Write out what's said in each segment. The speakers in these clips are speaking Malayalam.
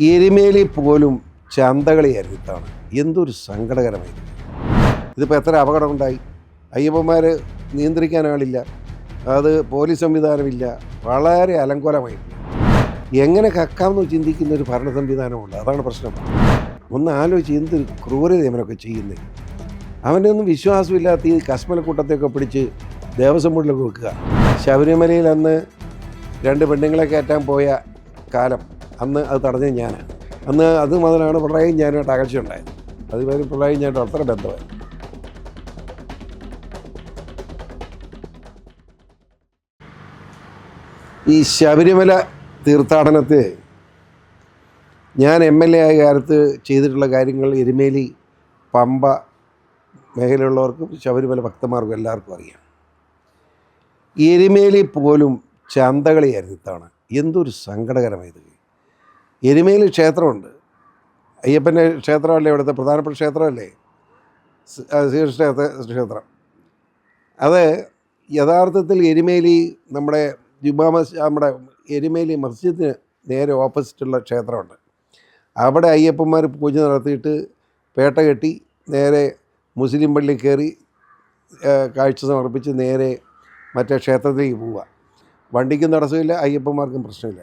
എരുമേലി പോലും ചന്തകളിയായിരുന്നു അരുത്താണ്. എന്തൊരു സങ്കടകരമായി. ഇതിപ്പോൾ എത്ര അപകടമുണ്ടായി? അയ്യപ്പന്മാർ നിയന്ത്രിക്കാൻ ആളില്ല. അത് പോലീസ് സംവിധാനമില്ല. വളരെ അലങ്കോലമായി. എങ്ങനെ കക്കാമെന്ന് ചിന്തിക്കുന്ന ഒരു ഭരണ സംവിധാനമുണ്ട്. അതാണ് പ്രശ്നം. ഒന്ന് ആലോചിച്ച് എന്ത് ക്രൂരത അവനൊക്കെ ചെയ്യുന്നത് അവന്റെ ഒന്നും വിശ്വാസമില്ലാത്ത ഈ കസ്മലക്കൂട്ടത്തെയൊക്കെ പിടിച്ച് ദേവസ്വം ബോർഡിലൊക്കെ വെക്കുക. ശബരിമലയിൽ അന്ന് രണ്ട് പെണ്ണുങ്ങളെ കയറ്റാൻ പോയ കാലം. അന്ന് അത് തടഞ്ഞത് ഞാനാണ് അന്ന് അത് മുതലാണ് പിണറായി ഞാനുമായിട്ട് അത് അതുവരെ പിള്ളേരും ഞാനായിട്ട് അത്ര ബന്ധമായി. ഈ ശബരിമല തീർത്ഥാടനത്തെ ഞാൻ എം എൽ എ ആയ കാലത്ത് ചെയ്തിട്ടുള്ള കാര്യങ്ങൾ എരുമേലി പമ്പ മേഖലയുള്ളവർക്കും ശബരിമല ഭക്തന്മാർക്കും എല്ലാവർക്കും അറിയാം. എരുമേലി പോലും ചന്തകളിയായിരുന്നു ഇത്തവണ. എന്തൊരു സങ്കടകരമായത്. എരുമേലി ക്ഷേത്രമുണ്ട്. അയ്യപ്പന്റെ ക്ഷേത്രമല്ലേ ഇവിടുത്തെ പ്രധാനപ്പെട്ട ക്ഷേത്രമല്ലേ? ശ്രീകൃഷ്ണ ക്ഷേത്രം അത് യഥാർത്ഥത്തിൽ എരുമേലി നമ്മുടെ ജുമാ മസ് നമ്മുടെ എരുമേലി മസ്ജിദിന് നേരെ ഓപ്പോസിറ്റുള്ള ക്ഷേത്രമുണ്ട്. അവിടെ അയ്യപ്പന്മാർ പൂജ നടത്തിയിട്ട് പേട്ട കെട്ടി നേരെ മുസ്ലിം പള്ളി കയറി കാഴ്ച സമർപ്പിച്ച് നേരെ മറ്റേ ക്ഷേത്രത്തിലേക്ക് പോവുക. വണ്ടിക്കും തടസ്സമില്ല അയ്യപ്പന്മാർക്കും പ്രശ്നമില്ല.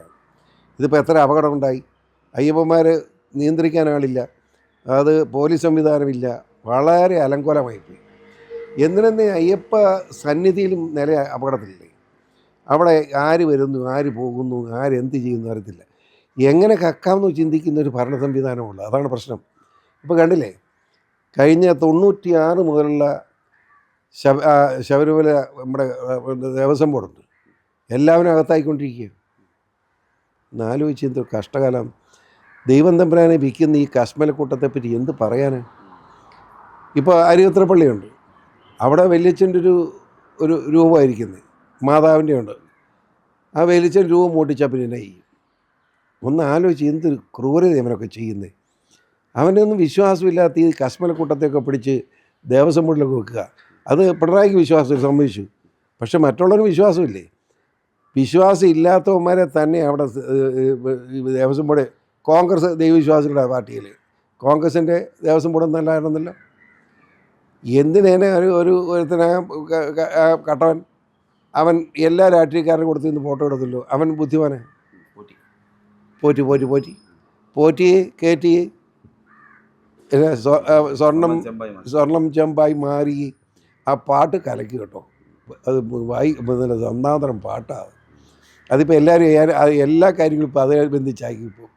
ഇതിപ്പോൾ എത്ര അപകടമുണ്ടായി? അയ്യപ്പന്മാർ നിയന്ത്രിക്കാൻ ആളില്ല. അത് പോലീസ് സംവിധാനമില്ല. വളരെ അലങ്കോലമായിപ്പോയി എന്തിനെന്ന് അയ്യപ്പ സന്നിധിയിലും നില അപകടത്തിലില്ലേ? അവിടെ ആര് വരുന്നു ആര് പോകുന്നു ആരെന്ത് ചെയ്യുന്നു അറിയത്തില്ല. എങ്ങനെ കക്കാമെന്ന് ചിന്തിക്കുന്ന ഒരു ഭരണ സംവിധാനമുണ്ട്. അതാണ് പ്രശ്നം. ഇപ്പോൾ കണ്ടില്ലേ? കഴിഞ്ഞ തൊണ്ണൂറ്റി ആറ് മുതലുള്ള ശബ ശബരിമല നമ്മുടെ ദേവസ്വം ബോർഡുണ്ട്. എല്ലാവരും അകത്തായിക്കൊണ്ടിരിക്കുക എന്നാലോചിച്ച് എന്ത് കഷ്ടകാലം. ദൈവം തമ്പുരാനെ വിൽക്കുന്ന ഈ കശ്മലക്കൂട്ടത്തെപ്പറ്റി എന്ത് പറയാനാണ് ഇപ്പോൾ അരിയത്രപ്പള്ളിയുണ്ട് അവിടെ വല്യച്ഛന്റെ ഒരു ഒരു രൂപമായിരിക്കുന്നത് മാതാവിന്റെ ഉണ്ട്. ആ വലിയച്ഛൻ രൂപം മൂട്ടിച്ചാൽ പിന്നെ ഒന്ന് ആലോചിച്ച് എന്ത് ക്രൂരത അവനൊക്കെ ചെയ്യുന്നത് അവന്റെ ഒന്നും വിശ്വാസമില്ലാത്ത ഈ കശ്മലക്കൂട്ടത്തെയൊക്കെ പിടിച്ച് ദേവസ്വം ബോർഡിലൊക്കെ വെക്കുക. അത് പിണറായിക്ക് വിശ്വാസം സമ്മതിച്ചു. പക്ഷെ മറ്റുള്ളവർ വിശ്വാസമില്ലേ? വിശ്വാസം ഇല്ലാത്തവന്മാരെ തന്നെ അവിടെ ദേവസ്വം ബോർഡ് കോൺഗ്രസ് ദൈവവിശ്വാസികളുടെ പാർട്ടിയിൽ കോൺഗ്രസിന്റെ ദേവസ്വം ബോർഡ് നല്ലതായിരുന്നല്ലോ എന്തിനേനെ ഒരു ഒരു ഒരുത്തന കട്ടവൻ അവൻ എല്ലാ രാഷ്ട്രീയക്കാരനും കൊടുത്ത് ഇന്ന് ഫോട്ടോ എടുത്തല്ലോ. അവൻ ബുദ്ധിമാനെ? പോറ്റി. പോറ്റി പോറ്റി പോറ്റി. കയറ്റി പിന്നെ സ്വർണം സ്വർണം ചെമ്പായി മാറി. ആ പാട്ട് കലക്കി കേട്ടോ. അത് വായി ഒന്നാന്തരം പാട്ടാണ് അതിപ്പോൾ എല്ലാവരും എല്ലാ കാര്യങ്ങളും ഇപ്പോൾ അതേ ബന്ധിച്ചാക്കി ഇപ്പോൾ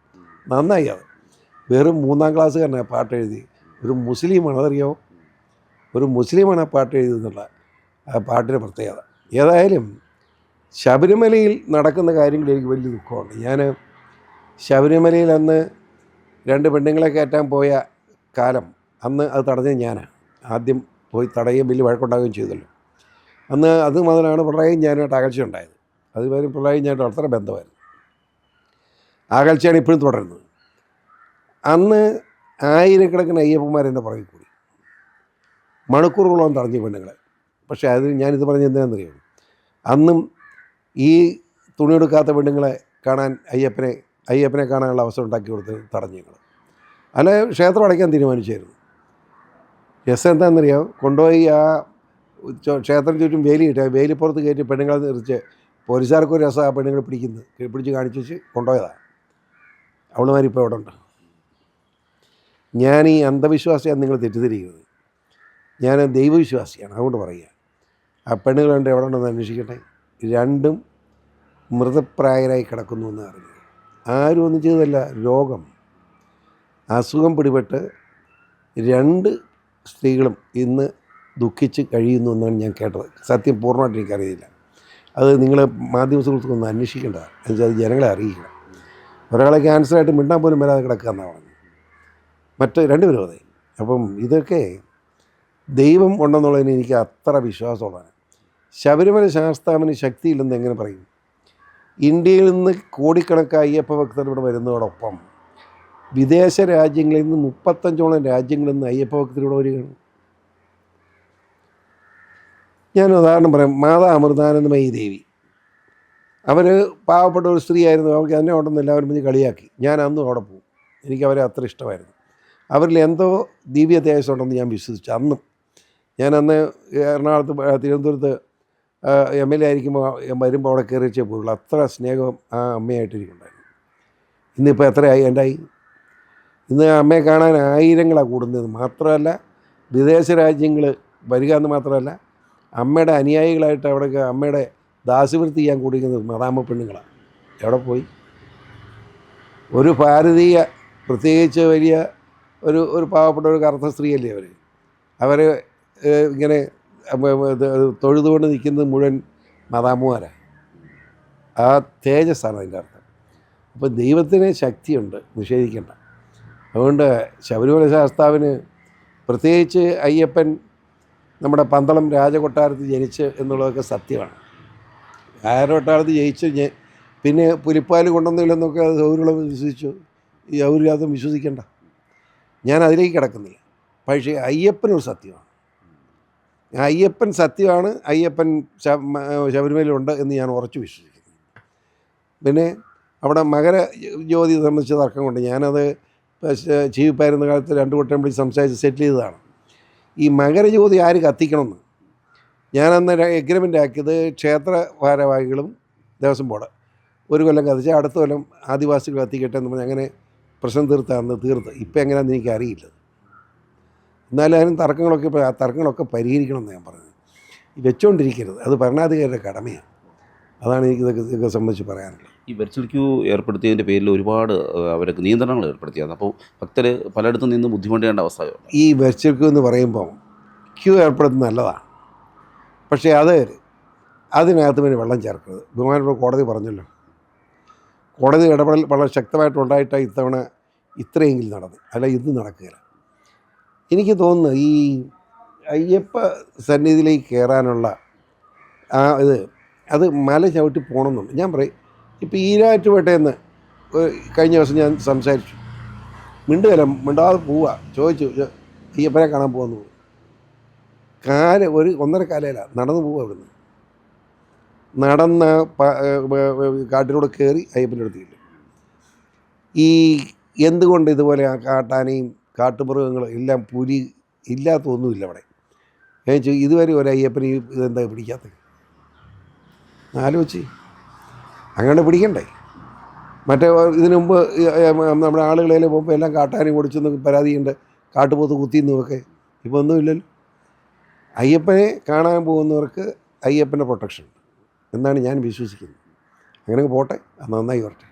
നന്നായി അത്. വെറും മൂന്നാം ക്ലാസ് ക്ലാസ്സുകാരനാണ് പാട്ട് എഴുതി. ഒരു മുസ്ലിമാണ് അതറിയോ ഒരു മുസ്ലിമാണ് ആ പാട്ട് എഴുതുന്നുള്ള ആ പാട്ടിന്റെ പ്രത്യേകത. ഏതായാലും ശബരിമലയിൽ നടക്കുന്ന കാര്യങ്ങളിൽ എനിക്ക് വലിയ ദുഃഖമുണ്ട്. ഞാൻ ശബരിമലയിൽ അന്ന് രണ്ട് പെണ്ണുങ്ങളെ കയറ്റാൻ പോയ കാലം അന്ന് അത് തടഞ്ഞത് ഞാനാണ്. ആദ്യം പോയി തടയുകയും വലിയ വഴക്കുണ്ടാകുകയും ചെയ്തല്ലോ. അന്ന് അത് മുതലാണ് പിണറായിയും ഞാനായിട്ട് അകൽച്ച ഉണ്ടായത്. അതുവരെ പിണറായി ഞാനായിട്ട് അത്ര ബന്ധമായിരുന്നു. അകൽച്ചയാണ് ഇപ്പോഴും തുടരുന്നത്. അന്ന് ആയിരക്കണക്കിന് അയ്യപ്പന്മാർ എന്റെ പുറകിൽ കൂടി. മണിക്കൂറുകളോളം തടഞ്ഞു പെണ്ണുങ്ങളെ. പക്ഷേ അതിന് ഞാനിത് പറഞ്ഞ എന്തിനാണെന്നറിയോ? അന്നും ഈ തുണിയെടുക്കാത്ത പെണ്ണുങ്ങളെ കാണാൻ അയ്യപ്പനെ അയ്യപ്പനെ കാണാനുള്ള അവസരം ഉണ്ടാക്കി കൊടുത്ത് തടഞ്ഞു ഞങ്ങൾ അല്ല ക്ഷേത്രം അടയ്ക്കാൻ തീരുമാനിച്ചായിരുന്നു. രസം എന്താണെന്നറിയാം? കൊണ്ടുപോയി ആ ക്ഷേത്രം ചുറ്റും വേലിയിട്ട് കിട്ടുക വേലിപ്പുറത്ത് കയറ്റി പെണ്ണുങ്ങളെ നിർച്ച് പോലീസുകാർക്ക് ഒരു രസമാണ് പെണ്ണുങ്ങൾ പിടിക്കുന്നത്. പിടിച്ച് കാണിച്ചു വെച്ച് കൊണ്ടുപോയതാണ് അവളുമാരിപ്പോൾ അവിടെ ഉണ്ട് ഞാൻ ഈ അന്ധവിശ്വാസിയാണ് നിങ്ങൾ തെറ്റിദ്ധരിക്കുന്നത് ഞാൻ ദൈവവിശ്വാസിയാണ്. അതുകൊണ്ട് പറയുക. ആ പെണ്ണുകളുണ്ട് എവിടെ ഉണ്ടെന്ന് അന്വേഷിക്കട്ടെ. രണ്ടും മൃതപ്രായരായി കിടക്കുന്നു എന്ന് അറിഞ്ഞു. ആരും ഒന്നും ചെയ്തതല്ല. രോഗം. അസുഖം പിടിപെട്ട് രണ്ട് സ്ത്രീകളും ഇന്ന് ദുഃഖിച്ച് കഴിയുന്നു എന്നാണ് ഞാൻ കേട്ടത്. സത്യം പൂർണമായിട്ട് എനിക്കറിയില്ല. അത് നിങ്ങൾ മാധ്യമ സുഹൃത്തുക്കളൊന്ന് അന്വേഷിക്കേണ്ടതാണ് എന്നുവെച്ചാൽ അത് ജനങ്ങളെ അറിയിക്കണം. ഒരാളെ ക്യാൻസറായിട്ട് മിണ്ടാൻ പോലും വരാതെ കിടക്കുക എന്നാണ് പറഞ്ഞത്. മറ്റ് രണ്ടുപേരും അതെ. അപ്പം ഇതൊക്കെ ദൈവം ഉണ്ടെന്നുള്ളതിന് എനിക്ക് അത്ര വിശ്വാസമുള്ളതാണ്. ശബരിമല ശാസ്താവിന് ശക്തിയില്ലെന്ന് എങ്ങനെ പറയും? ഇന്ത്യയിൽ നിന്ന് കോടിക്കണക്കായി അയ്യപ്പ ഭക്തർ ഇവിടെ വരുന്നതോടൊപ്പം വിദേശ രാജ്യങ്ങളിൽ നിന്ന് മുപ്പത്തഞ്ചോളം രാജ്യങ്ങളിൽ നിന്ന് അയ്യപ്പ ഭക്തർ ഇവിടെ വരികയാണ്. ഞാൻ ഉദാഹരണം പറയാം. മാതാ അമൃതാനന്ദമയി ദേവി. അവർ പാവപ്പെട്ട ഒരു സ്ത്രീ ആയിരുന്നു അവർക്ക് എന്നെ ഉണ്ടെന്ന് എല്ലാവരും പറഞ്ഞ് കളിയാക്കി. ഞാൻ അന്നും അവിടെ പോകും എനിക്ക് അവരെ അത്ര ഇഷ്ടമായിരുന്നു. അവരിൽ എന്തോ ദിവ്യ തേജസ് ഉണ്ടെന്ന് ഞാൻ വിശ്വസിച്ചു. അന്നും. ഞാൻ അന്ന് എറണാകുളത്ത് തിരുവനന്തപുരത്ത് എം എൽ എ ആയിരിക്കുമ്പോൾ വരുമ്പോൾ അവിടെ കയറി വെച്ചേ പോയുള്ളൂ അത്ര സ്നേഹം ആ അമ്മയായിട്ട് എനിക്കുണ്ടായിരുന്നു. ഇന്നിപ്പോൾ എത്രയായി? എന്റെയായി ഇന്ന് അമ്മയെ കാണാൻ ആയിരങ്ങളാണ് കൂടുന്നത്. മാത്രമല്ല വിദേശ രാജ്യങ്ങൾ വരിക എന്ന് മാത്രമല്ല അമ്മയുടെ അനുയായികളായിട്ട് അവിടെയൊക്കെ അമ്മയുടെ ദാസ്യവൃത്തി ചെയ്യാൻ കൂടിക്കുന്നത് മറാമ പെണ്ണുങ്ങളാണ് എവിടെ പോയി? ഒരു ഭാരതീയ പ്രത്യേകിച്ച് വലിയ ഒരു ഒരു പാവപ്പെട്ട ഒരു കറുത്ത സ്ത്രീയല്ലേ അവർ അവർ ഇങ്ങനെ തൊഴുതുകൊണ്ട് നിൽക്കുന്നത് മുഴുവൻ മതാമുമാരാണ് ആ തേജസ്സാണ് അതിന്റെ അർത്ഥം. അപ്പോൾ ദൈവത്തിന് ശക്തിയുണ്ട് നിഷേധിക്കേണ്ട. അതുകൊണ്ട് ശബരിമല ശാസ്താവിന് പ്രത്യേകിച്ച് അയ്യപ്പൻ നമ്മുടെ പന്തളം രാജകൊട്ടാരത്ത് ജനിച്ച് എന്നുള്ളതൊക്കെ സത്യമാണ്. രാജകൊട്ടാരത്ത് ജയിച്ച് പിന്നെ പുലിപ്പാൽ കൊണ്ടുവന്നില്ലെന്നൊക്കെ സൗരുളം വിശ്വസിച്ചു. ഈ സൗരില്ലാതും വിശ്വസിക്കേണ്ട. ഞാൻ അതിലേക്ക് കിടക്കുന്നില്ല. പക്ഷേ അയ്യപ്പനൊരു സത്യമാണ്. അയ്യപ്പൻ സത്യമാണ് അയ്യപ്പൻ ശബരിമലയിലുണ്ട് എന്ന് ഞാൻ ഉറച്ചു വിശ്വസിക്കുന്നു. പിന്നെ അവിടെ മകര ജ്യോതി സംബന്ധിച്ച തർക്കം കൊണ്ട് ഞാനത് ചീവിപ്പായിരുന്ന കാലത്ത് രണ്ട് വട്ടം വിളിച്ച് സംസാരിച്ച് സെറ്റിൽ ചെയ്തതാണ്. ഈ മകരജ്യോതി ആര് കത്തിക്കണമെന്ന്? ഞാനന്ന് എഗ്രിമെന്റ് ആക്കിയത് ക്ഷേത്ര ഭാരവാഹികളും ദേവസ്വം ബോർഡ്. ഒരു കൊല്ലം കത്തിച്ച് അടുത്ത കൊല്ലം ആദിവാസികൾ കത്തിക്കട്ടെ എന്ന് പറഞ്ഞ് അങ്ങനെ പ്രശ്നം തീർത്താന്ന് തീർത്ത്. ഇപ്പം എങ്ങനെയാണെന്ന് എനിക്ക് അറിയില്ല. എന്നാലും അതിനും തർക്കങ്ങളൊക്കെ ആ തർക്കങ്ങളൊക്കെ പരിഹരിക്കണം എന്ന് ഞാൻ പറഞ്ഞത്. വെച്ചുകൊണ്ടിരിക്കരുത് അത് ഭരണാധികാരിയുടെ കടമയാണ്. അതാണ് എനിക്ക് ഇതൊക്കെ ഇതൊക്കെ സംബന്ധിച്ച് പറയാനുള്ളത്. ഈ വെർച്വൽ ക്യൂ ഏർപ്പെടുത്തിയതിന്റെ പേരിൽ ഒരുപാട് അവർക്ക് നിയന്ത്രണങ്ങൾ ഏർപ്പെടുത്തിയാണ് അപ്പോൾ ഭക്തർ പലയിടത്തും നിന്ന് ബുദ്ധിമുട്ടേണ്ട അവസ്ഥ ഈ വെർച്വൽ ക്യൂ എന്ന് പറയുമ്പോൾ ക്യൂ ഏർപ്പെടുത്തുന്നത് നല്ലതാണ്. പക്ഷേ അത് അതിനകത്ത് പിന്നെ വെള്ളം ചേർക്കരുത്. ബഹുമാനപ്പെട്ട കോടതി പറഞ്ഞല്ലോ കോടതി ഇടപെടൽ വളരെ ശക്തമായിട്ടുണ്ടായിട്ടാണ് ഇത്തവണ ഇത്രയെങ്കിലും നടന്നു അല്ല ഇത് നടക്കുകയില്ല. എനിക്ക് തോന്നുന്നു ഈ അയ്യപ്പ സന്നിധിയിലേക്ക് കയറാനുള്ള ആ ഇത് അത് മല ചവിട്ടി പോകണമെന്നുണ്ട്. ഞാൻ പറയും ഇപ്പോൾ ഈരാറ്റുപേട്ടയെന്ന് കഴിഞ്ഞ ദിവസം ഞാൻ സംസാരിച്ചു. മിണ്ടുകല മിണ്ടാതെ പോവുക ചോദിച്ചു അയ്യപ്പനെ കാണാൻ പോകുന്നു കാല ഒരു ഒന്നര കാലയില നടന്നു പോവുക അവിടുന്ന്. നടന്ന കാട്ടിലൂടെ കയറി അയ്യപ്പന്റെ അടുത്തില്ല ഈ എന്തുകൊണ്ട് ഇതുപോലെ ആ കാട്ടാനയും കാട്ടുമൃഗങ്ങൾ എല്ലാം പുലി ഇല്ലാത്തൊന്നുമില്ല അവിടെ? ഇതുവരെ ഒരു അയ്യപ്പനെ ഈ ഇതെന്താ പിടിക്കാത്തത്? ആലോചിച്ച്. അങ്ങനെ പിടിക്കണ്ടേ? മറ്റേ ഇതിനു മുമ്പ് നമ്മുടെ ആളുകളെ പോകുമ്പോൾ എല്ലാം കാട്ടാനും കുടിച്ചെന്ന് പരാതിയുണ്ട്. കാട്ടുപോത്ത് കുത്തിയെന്നുമൊക്കെ ഇപ്പോൾ ഒന്നുമില്ലല്ലോ അയ്യപ്പനെ കാണാൻ പോകുന്നവർക്ക് അയ്യപ്പന്റെ പ്രൊട്ടക്ഷൻ എന്നാണ് ഞാൻ വിശ്വസിക്കുന്നത്. അങ്ങനെ പോട്ടെ. അത് നന്നായി വരട്ടെ.